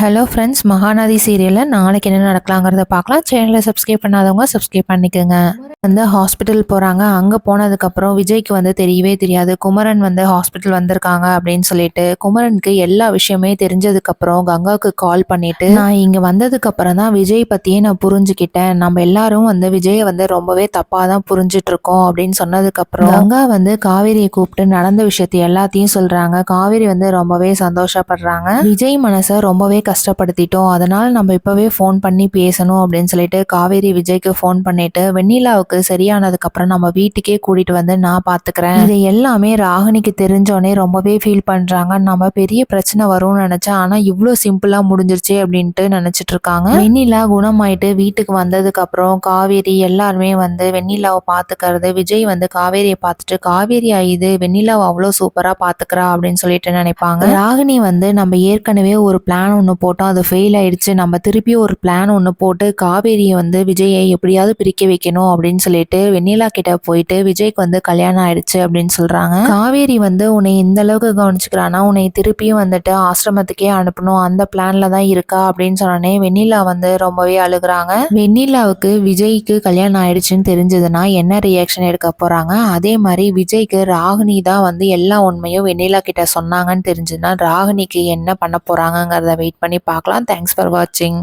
Hello friends Mahanadi சீரியலில் நாளைக்கு என்ன நடக்கலாங்கிறத பார்க்கலாம். சேனலை சப்ஸ்கிரைப் பண்ணாதவங்க சப்ஸ்கிரைப் பண்ணிக்கோங்க. வந்து ஹாஸ்பிட்டல் போகிறாங்க அங்கே போனதுக்கப்புறம் விஜய்க்கு வந்து தெரியவே தெரியாது. குமரன் வந்து ஹாஸ்பிட்டல் வந்திருக்காங்க அப்படின்னு சொல்லிட்டு குமரனுக்கு எல்லா விஷயமே தெரிஞ்சதுக்கப்புறம் கங்காவுக்கு கால் பண்ணிட்டு நான் இங்கே வந்ததுக்கப்புறம் தான் விஜய் பற்றியே நான் புரிஞ்சுக்கிட்டேன். நம்ம எல்லாரும் வந்து விஜயை வந்து ரொம்பவே தப்பாக தான் புரிஞ்சிட்டு இருக்கோம் அப்படின்னு சொன்னதுக்கப்புறம் கங்கா வந்து காவேரியை கூப்பிட்டு நடந்த விஷயத்தை எல்லாத்தையும் சொல்கிறாங்க காவேரி வந்து ரொம்பவே சந்தோஷப்படுறாங்க. விஜய் மனசை ரொம்பவே கஷ்டப்படுத்திட்டோம். அதனால் நம்ம இப்போவே ஃபோன் பண்ணி பேசணும் அப்படின்னு சொல்லிட்டு காவேரி விஜய்க்கு ஃபோன் பண்ணிட்டு வெண்ணிலாவுக்கு சரியானதுக்கு அப்புறம் நம்ம வீட்டுக்கே கூட்டிட்டு வந்து நான் பாத்துக்கிறேன். இது எல்லாமே ராகினிக்கு தெரிஞ்சோடனே ரொம்பவே ஃபீல் பண்றாங்க. நம்ம பெரிய பிரச்சனை வரும்னு நினைச்சா ஆனா இவ்வளோ சிம்பிளா முடிஞ்சிருச்சு அப்படின்ட்டு நினைச்சிட்டு இருக்காங்க. வெண்ணிலா குணமாயிட்டு வீட்டுக்கு வந்ததுக்கு அப்புறம் காவேரி எல்லாருமே வந்து வெண்ணிலாவை பாத்துக்கிறது விஜய் வந்து காவேரியை பார்த்துட்டு காவேரி இது வெண்ணிலாவை அவ்வளோ சூப்பரா பாத்துக்கிறா அப்படின்னு சொல்லிட்டு நினைப்பாங்க. ராகினி வந்து நம்ம ஏற்கனவே ஒரு பிளான் ஒன்று போட்டோம். அது ஃபெயில் ஆயிடுச்சு. நம்ம திருப்பி ஒரு பிளான் ஒன்று போட்டு காவேரியை வந்து விஜயை எப்படியாவது பிரிக்க வைக்கணும் அப்படின்னு சொல்லிட்டு வெண்ணிலா கிட்ட போயிட்டு விஜய்க்கு வந்து கல்யாணம் ஆயிடுச்சு அப்படின்னு சொல்றாங்க. காவேரி வந்து உன்னை இந்த அளவுக்கு கவனிச்சுக்கிறானா உன்னை திருப்பியும் வந்துட்டு ஆசிரமத்துக்கே அனுப்பணும். அந்த பிளான்ல தான் இருக்கா அப்படின்னு சொன்னோடனே வெண்ணிலா வந்து ரொம்பவே அழுகுறாங்க. வெண்ணிலாவுக்கு விஜய்க்கு கல்யாணம் ஆயிடுச்சுன்னு தெரிஞ்சதுன்னா என்ன ரியாக்ஷன் எடுக்க போறாங்க? அதே மாதிரி விஜய்க்கு ராகினி தான் வந்து எல்லா உண்மையும் வெண்ணிலா கிட்ட சொன்னாங்கன்னு தெரிஞ்சதுன்னா ராகினிக்கு என்ன பண்ண போறாங்கிறத வெயிட் பண்ணி பார்க்கலாம். தேங்க்ஸ் ஃபார் வாட்சிங்